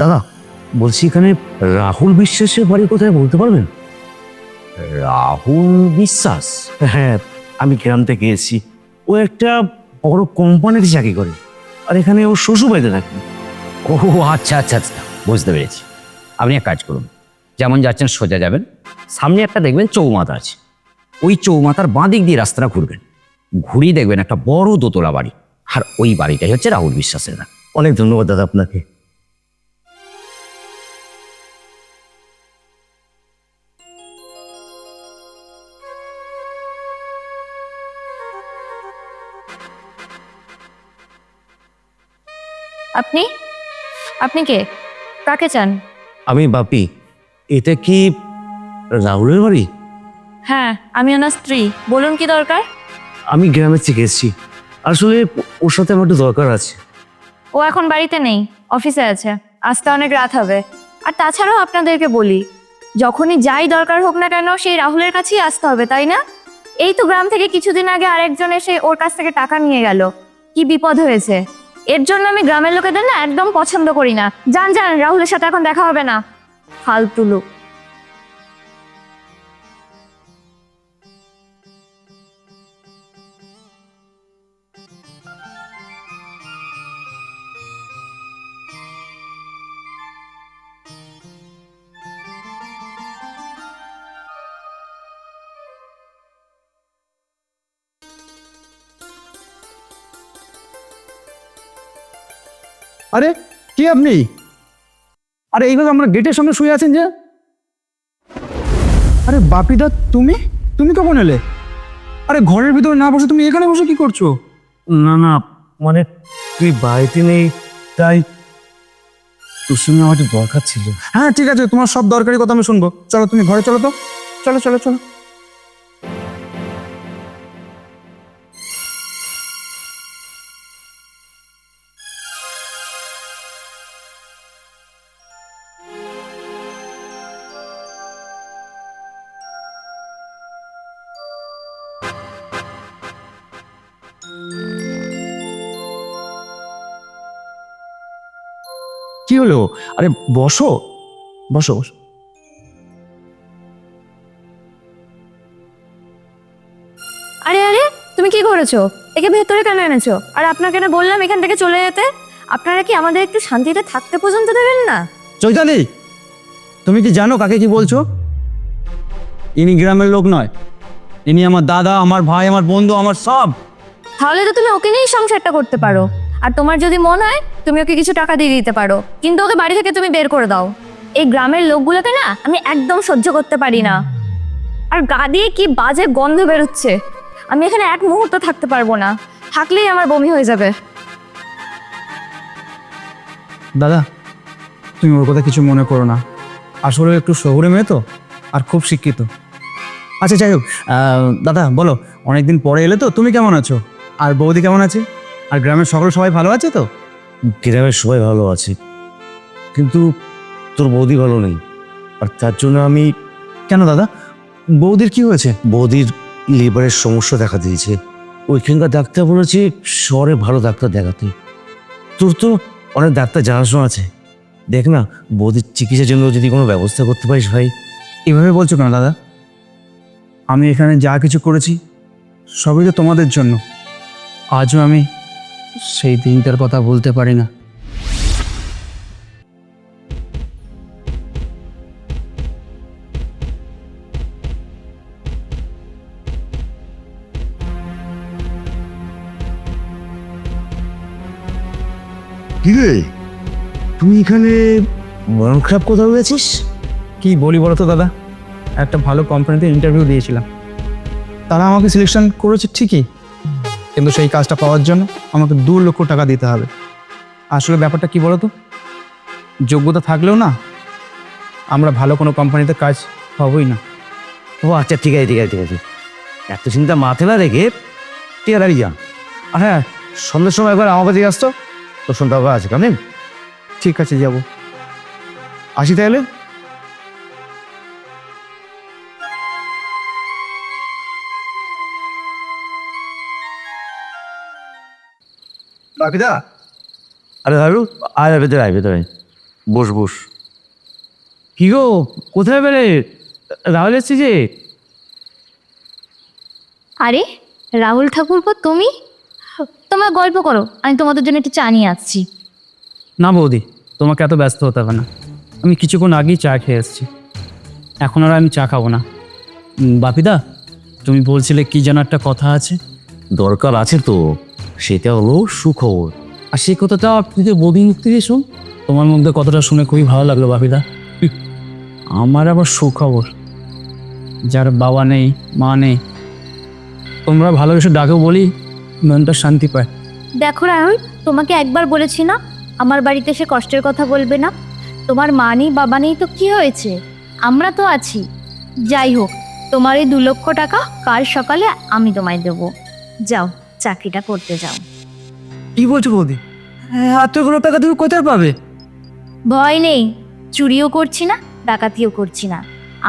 দাদা বলছি এখানে রাহুল বিশ্বাসের বাড়ি কোথায় বলতে পারবেন? রাহুল বিশ্বাস? হ্যাঁ আমি গ্রাম থেকে এসেছি। ও একটা বড় কোম্পানিতে চাকরি করে আর এখানে ও শ্বশুর বাড়িতে থাকে। ও আচ্ছা আচ্ছা আচ্ছা বুঝতে পেরেছি। আপনি এক কাজ করুন যেমন যাচ্ছেন সোজা যাবেন সামনে একটা দেখবেন চৌমাথা আছে। ওই চৌমাথার বাঁ দিক দিয়ে রাস্তাটা ঘুরবেন। ঘুরিয়ে দেখবেন একটা বড় দোতলা বাড়ি আর ওই বাড়িটাই হচ্ছে রাহুল বিশ্বাসের না অনেক ধন্যবাদ দাদা আপনাকে। আপনি? আপনি কে? কাকে চান? আমি বাপি। এটা কি রাহুলের বাড়ি? হ্যাঁ আমি ওনার স্ত্রী। বলুন কি দরকার? আমি গ্রামের থেকে এসেছি। আসলে ওর সাথে আমার একটু দরকার আছে। ও এখন বাড়িতে নেই অফিসে আছে। আসতে অনেক রাত হবে। আর তাছাড়াও আপনাদেরকে বলি যখনই যাই দরকার হোক না কেন সেই রাহুলের কাছেই আসতে হবে তাই না? এই তো গ্রাম থেকে কিছুদিন আগে আরেকজন এসে ওর কাছ থেকে টাকা নিয়ে গেল। কি বিপদ হয়েছে? এর জন্য আমি গ্রামের লোকেদের না একদম পছন্দ করি না। যান যান, রাহুলের সাথে এখন দেখা হবে না। ফালতু লোক। আরে কি আপনি? আরে এইভাবে আমরা গেটের সামনে শুয়ে আছেন যে? আরে বাপিদা তুমি? তুমি কখন এলে? আরে ঘরের ভিতরে না বসে তুমি এখানে বসে কি করছ? না না মানে তুই বাড়িতে নেই তাই তোর সঙ্গে আমার একটু দরকার ছিল। হ্যাঁ ঠিক আছে তোমার সব দরকারি কথা আমি শুনব। চলো তুমি ঘরে চলো তো। চলো চলো চলো। হলো? আরে বসো। বসো বসো। আরে আরে তুমি কি করেছ? একে ভেতরে কেন এনেছো? আর আপনাকে না বললাম এখান থেকে চলে যেতে? আপনারা কি আমাদের একটু শান্তিতে থাকতে পর্যন্ত দেবেন না? চৈতালি! তুমি কি জানো কাকে কি বলছো? ইনি গ্রামের লোক নয়। ইনি আমার দাদা আমার ভাই আমার বন্ধু আমার সব। তাহলে তো তুমি ওকে নিয়েই সংসারটা করতে পারো। আর তোমার যদি মন হয়, তুমি ওকে কিছু টাকা দিয়ে দিতে পারো। কিন্তু ওকে বাড়ি থেকে তুমি বের করে দাও। এই গ্রামের লোকগুলোকে না, আমি একদম সহ্য করতে পারি না। আর গা দিয়ে কি বাজে গন্ধ বেরোচ্ছে। আমি এখানে এক মুহূর্ত থাকতে পারব না। থাকলেই আমার বমি হয়ে যাবে। দাদা, তুমি ওর কথা কিছু মনে করো না। আসলে একটু শহুরে মেয়ে তো, আর খুব শিক্ষিত। আচ্ছা যাই হোক দাদা, বলো, অনেকদিন পরে এলে তো, তুমি কেমন আছো? আর বৌদি কেমন আছে? আর গ্রামের সকল সবাই ভালো আছে তো? গ্রামের সবাই ভালো আছে। কিন্তু তোর বৌদি ভালো নেই। আর তার জন্য আমি কেন দাদা? বৌদির কি হয়েছে? বৌদির লিভারের সমস্যা দেখা দিয়েছে। ওইখানকার ডাক্তার বলেছে শহরে ভালো ডাক্তার দেখাতে। তোর তো অনেক ডাক্তার জানাশোনা আছে। দেখ না বৌদির চিকিৎসার জন্য যদি কোনো ব্যবস্থা করতে পারিস ভাই। এভাবে বলছো কেন দাদা? আমি এখানে যা কিছু করেছি সবই তো তোমাদের জন্য। আজও আমি সেই দিনটার কথা বলতে পারি না। তুমি এখানে মন খারাপ কোথাও গেছিস কি বলি বলো তো দাদা? একটা ভালো কোম্পানিতে ইন্টারভিউ দিয়েছিলাম। তারা আমাকে সিলেকশন করেছে ঠিকই কিন্তু সেই কাজটা পাওয়ার জন্য আমাকে দু লক্ষ টাকা দিতে হবে। আসলে ব্যাপারটা কি বলো তো যোগ্যতা থাকলেও না আমরা ভালো কোনো কোম্পানিতে কাজ পাবোই না। ও আচ্ছা ঠিক আছে ঠিক আছে ঠিক আছে। এত চিন্তা মাথায় না রেখে ঠিক আছে যা আর হ্যাঁ সন্ধ্যের সময় একবার আমার কাছে আসতো তোর সন্ধ্যা আছে কেমন? ঠিক আছে যাব। আসি তাহলে? বাকিদা আরে হারু আয় ভেতরে আয় ভেতরে। আয় বস বস। কি গো কোথায় বেরে রাহুল এসছি যে? আরে রাহুল ঠাকুরপো তুমি? তোমার গল্প করো আমি তোমাদের জন্য একটু চা নিয়ে আসছি। না বৌদি তোমাকে এত ব্যস্ত হতে হবে না। আমি কিছুক্ষণ আগেই চা খেয়ে এসেছি। এখন আর আমি চা খাব না। বাপিদা তুমি বলছিলে কি যেন একটা কথা আছে? দরকার আছে তো। সেটা হলো সুখবর। আর সেই কথাটা আপনি যে বৌদি মুখ থেকে শুন। তোমার মধ্যে কথাটা শুনে খুবই ভালো লাগল বাপিদা। আমার আবার সুখবর। যার বাবা নেই মা নেই তোমরা ভালোবেসে ডাকে বলি মনটা শান্তি পায়। দেখো রাহুল তোমাকে একবার বলেছি না আমার বাড়িতে এসে কষ্টের কথা বলবে না। তোমার মা নেই বাবা নেই তো কি হয়েছে? আমরা তো আছি। যাই হোক তোমার এই দু লক্ষ টাকা কাল সকালে আমি তোমায় দেবো। যাও। চাকরিটা করতে যাও। কি বলছো বৌদি? এতগুলো টাকা তুমি কোথায় পাবে? ভয় নেই। চুরিও করছি না ডাকাতিও করছি না।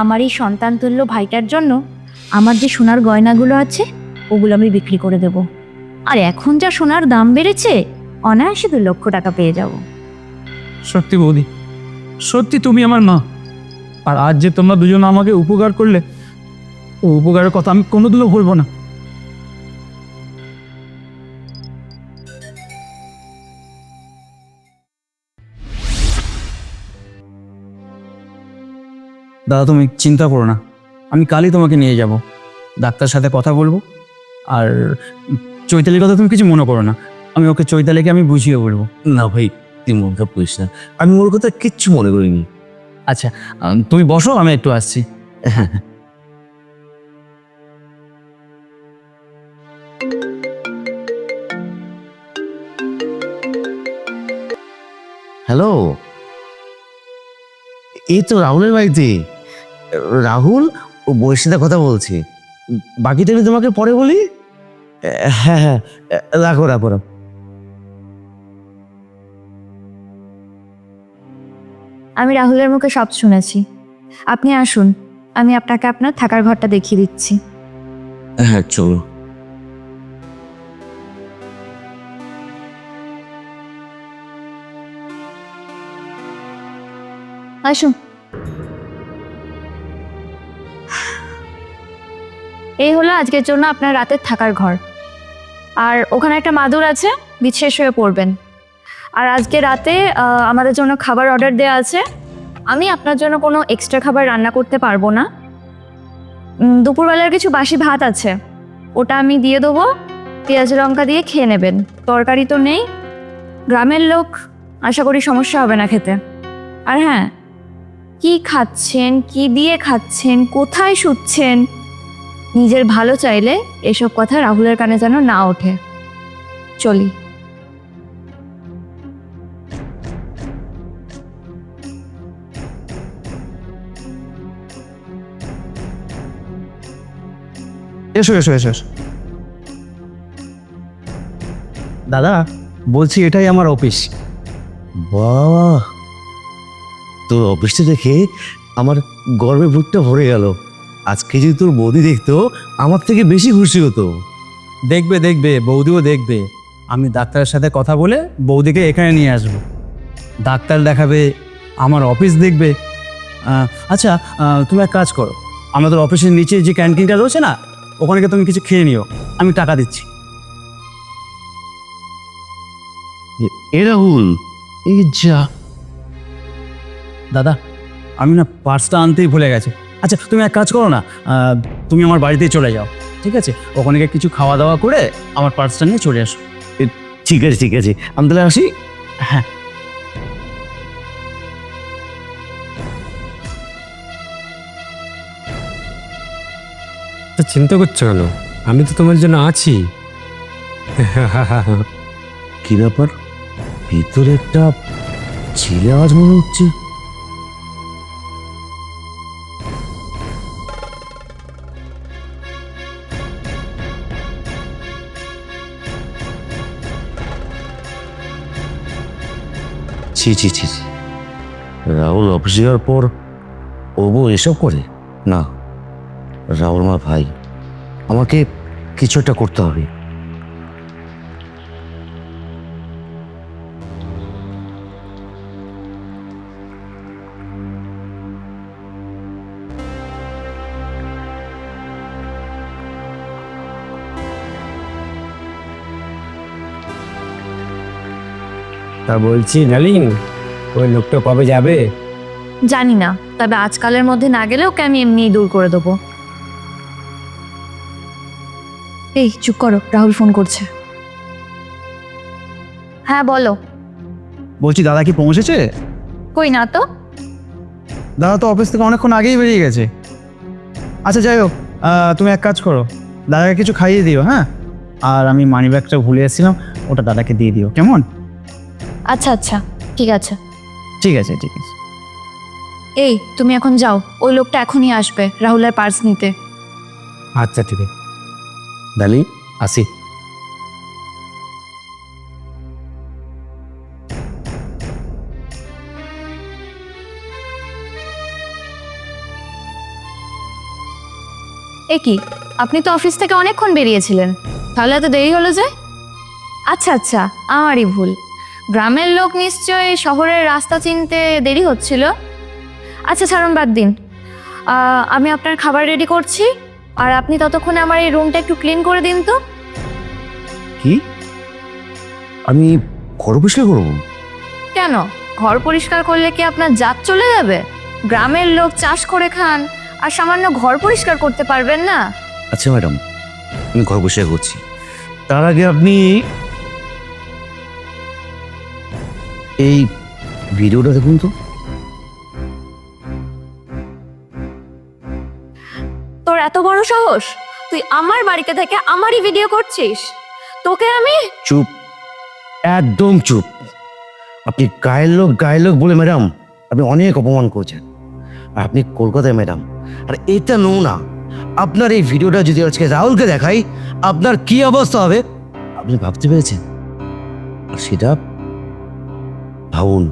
আমার এই সন্তান তুল্য ভাইটার জন্য আমার যে সোনার গয়নাগুলো আছে ওগুলো আমি বিক্রি করে দেব। আর এখন যা সোনার দাম বেড়েছে অনায়াসে দু লক্ষ টাকা পেয়ে যাব। সত্যি বৌদি সত্যি তুমি আমার মা। আর আজ যে তোমরা দুজন আমাকে উপকার করলে ও উপকারের কথা আমি কোনোদিনও ভুলবো না। দাদা তুমি চিন্তা করো না। আমি কালই তোমাকে নিয়ে যাব। ডাক্তার সাথে কথা বলব। আর চৈতালির কথা তুমি কিছু মনে করো না। আমি ওকে চৈতালিকে আমি বুঝিয়ে বলব। না ভাই তুই মন খারাপ করিস না। আমি ওর কথা কিচ্ছু মনে করিনি। আচ্ছা তুমি বসো আমি একটু আসছি। হ্যালো? এই তো রাহুলের বাড়িতে। রাহুল ও বইয়ের সাথে কথা বলছে। বাকিটা আমি তোমাকে পরে বলি? হ্যাঁ হ্যাঁ রাখো রাখো রাখো। আমি রাহুলের মুখে সব শুনেছি। আপনি আসুন আমি আপনাকে আপনার থাকার ঘরটা দেখিয়ে দিচ্ছি। হ্যাঁ চলো। আসুন। এই হলো আজকের জন্য আপনার রাতের থাকার ঘর। আর ওখানে একটা মাদুর আছে বিছিয়ে হয়ে পড়বেন। আর আজকে রাতে আমাদের জন্য খাবার অর্ডার দেওয়া আছে। আমি আপনার জন্য কোনো এক্সট্রা খাবার রান্না করতে পারব না। দুপুরবেলার কিছু বাসি ভাত আছে। ওটা আমি দিয়ে দেবো। পেঁয়াজ লঙ্কা দিয়ে খেয়ে নেবেন। তরকারি তো নেই। গ্রামের লোক, আশা করি সমস্যা হবে না খেতে। আর হ্যাঁ কি খাচ্ছেন, কি দিয়ে খাচ্ছেন, কোথায় শুচ্ছেন? নিজের ভালো চাইলে এসব কথা রাহুলের কানে যেন না ওঠে। চলি। এসো এসো এসো এসো। দাদা বলছি এটাই আমার অফিস। বাহ! তোর অফিসটা দেখে আমার গর্বে বুকটা ভরে গেল। আজকে যদি তোর বৌদি দেখতো আমার থেকে বেশি খুশি হতো। দেখবে দেখবে বৌদিও দেখবে। আমি ডাক্তারের সাথে কথা বলে বৌদিকে এখানে নিয়ে আসব। ডাক্তার দেখাবে আমার অফিস দেখবে। আহ, আচ্ছা আহ, তুমি এক কাজ করো। আমাদের অফিসের নিচে যে ক্যান্টিনটা রয়েছে না ওখানে গিয়ে তুমি কিছু খেয়ে নিও। আমি টাকা দিচ্ছি। এ রাহুল এই যা। দাদা আমি না পার্সটা আনতেই ভুলে গেছি। আচ্ছা তুমি এক কাজ করো না তুমি আমার বাড়িতেই চলে যাও ঠিক আছে? ওখানে গিয়ে কিছু খাওয়া দাওয়া করে আমার পার্সটা নিয়ে চলে আসো। ঠিক আছে ঠিক আছে। আমি তাহলে আসি? হ্যাঁ। তো চিন্তা করছ কেন? আমি তো তোমার জন্য আছি। কি ব্যাপার? ভিতরে একটা ছেলে আওয়াজ মনে হচ্ছে। ছি ছি ছি ছি। রাহুল অফিস যাওয়ার পর ও বউ এসব করে? না। রাহুল মা ভাই আমাকে কিছু একটা করতে হবে। তা বলছি নালিন ওই লোকটা কবে যাবে? জানি না তবে আজকালের মধ্যে না গেলে ওকে আমি এমনিই দূর করে দেবো। এই চুপ করো রাহুল ফোন করছে। হ্যাঁ বলো। বলছি দাদা কি পৌঁছেছে? কই না তো? দাদা তো অফিস থেকে অনেকক্ষণ আগেই বেরিয়ে গেছে। আচ্ছা যাই হোক তুমি এক কাজ করো দাদাকে কিছু খাইয়ে দিও হ্যাঁ? আর আমি মানি ব্যাগটা ভুলে এসেছিলাম ওটা দাদাকে দিয়ে দিও কেমন? আচ্ছা আচ্ছা ঠিক আছে। ঠিক আছে ঠিক আছে। এই তুমি এখন যাও। ওই লোকটা এখনই আসবে রাহুলের পার্স নিতে। আচ্ছা ঠিক আছে। ডালি আসি। এ কি আপনি তো অফিস থেকে অনেকক্ষণ বেরিয়েছিলেন। তাহলে এত দেরি হলো যে? আচ্ছা আচ্ছা আমারই ভুল। গ্রামের লোক নিশ্চয়ই শহরের রাস্তা চিনতে দেরি হচ্ছিল। আচ্ছা ছাড়ুন বাদ দিন। আমি আপনার খাবার রেডি করছি। আর আপনি ততক্ষণে আমার এই রুমটা একটু ক্লিন করে দিন তো। কি? আমি ঘর পরিষ্কার করব? কেন? ঘর পরিষ্কার করলে কি আপনার জাত চলে যাবে? গ্রামের লোক চাষ করে খান আর সামান্য ঘর পরিষ্কার করতে পারবেন না। আচ্ছা ম্যাডাম আমি ঘর পরিষ্কার করছি। তার আগে আপনি এই ভিডিওটা দেখুন তো। তোর এত বড় সাহস? তুই আমার বাড়িতে থেকে আমারই ভিডিও করছিস? তোকে আমি চুপ। একদম চুপ। আপনি গায়ের লোক গায়ের লোক বলে ম্যাডাম আপনি অনেক অপমান করছেন। আর আপনি কলকাতায় ম্যাডাম আর এটা নো না। আপনার এই ভিডিওটা যদি আজকে রাহুলকে দেখাই আপনার কি অবস্থা হবে? আপনি ভাবতে পেরেছেন? আর সেটা ভাবুন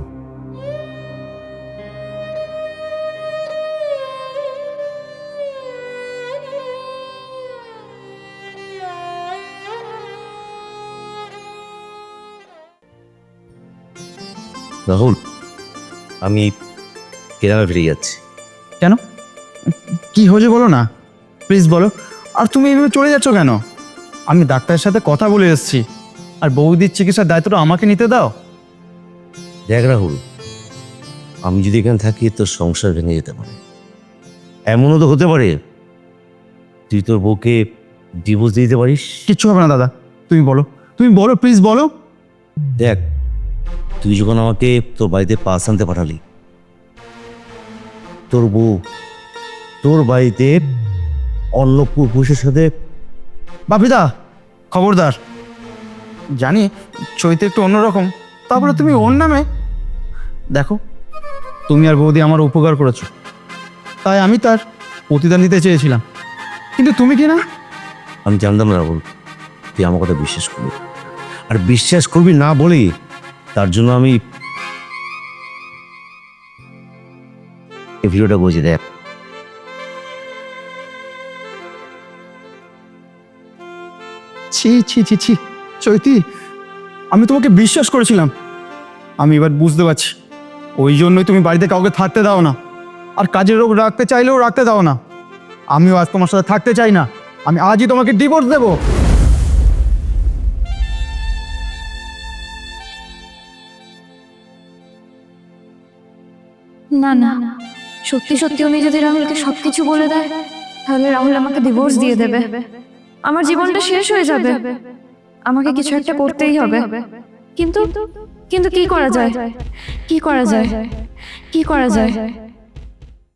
রাহুল আমি কেরামে ফিরে যাচ্ছি। কেন? কি হয়েছে বলো না? প্লিজ বলো। আর তুমি এইভাবে চলে যাচ্ছ কেন? আমি ডাক্তারের সাথে কথা বলে এসেছি। আর বৌদির চিকিৎসার দায়িত্বটা আমাকে নিতে দাও? দেখ রাহুল আমি যদি এখানে থাকি তোর সংসার ভেঙে যেতে পারে। এমনও তো হতে পারে তুই তোর বউকে ডিভোর্স দিতে পারিস। কিচ্ছু হবে না দাদা তুমি বলো তুমি বলো প্লিজ বলো। দেখ তুই যখন আমাকে তোর বাড়িতে পাস আনতে পাঠালি তোর বউ তোর বাড়িতে অন্য পুরুষের সাথে বাপিদা খবরদার। জানি চৈতে একটু অন্যরকম তারপরে তুমি ওর নামে দেখো তুমি আর বৌদি আমার উপকার করেছ। তাই আমি তার প্রতিদান দিতে চেয়েছিলাম। কিন্তু তুমি কি না? আমি জানতাম না রাহুল তুই আমার কথা বিশ্বাস করবি। আর বিশ্বাস করবি না বলেই তার জন্য আমি এই ভিডিওটা বলছি দেখ। ছি ছি ছি ছি চৈতি আমি তোমাকে বিশ্বাস করেছিলাম। আমি এবার বুঝতে পারছি। ওই জন্যই তুমি বাড়িতে কাউকে থাকতে দাও না। আর কাজের লোক রাখতে চাইলেও রাখতে দাও না। আমিও আজ তোমার সাথে থাকতে চাই না। আমি আজই তোমাকে ডিভোর্স দেবো। না না। সত্যি সত্যি উনি যদি রাহুলকে সবকিছু বলে দেয়, তাহলে রাহুল আমাকে ডিভোর্স দিয়ে দেবে। আমার জীবনটা শেষ হয়ে যাবে। আমাকে কিছু একটা করতেই হবে। কিন্তু কিন্তু কি করা যায়? কি করা যায়? কি করা যায়?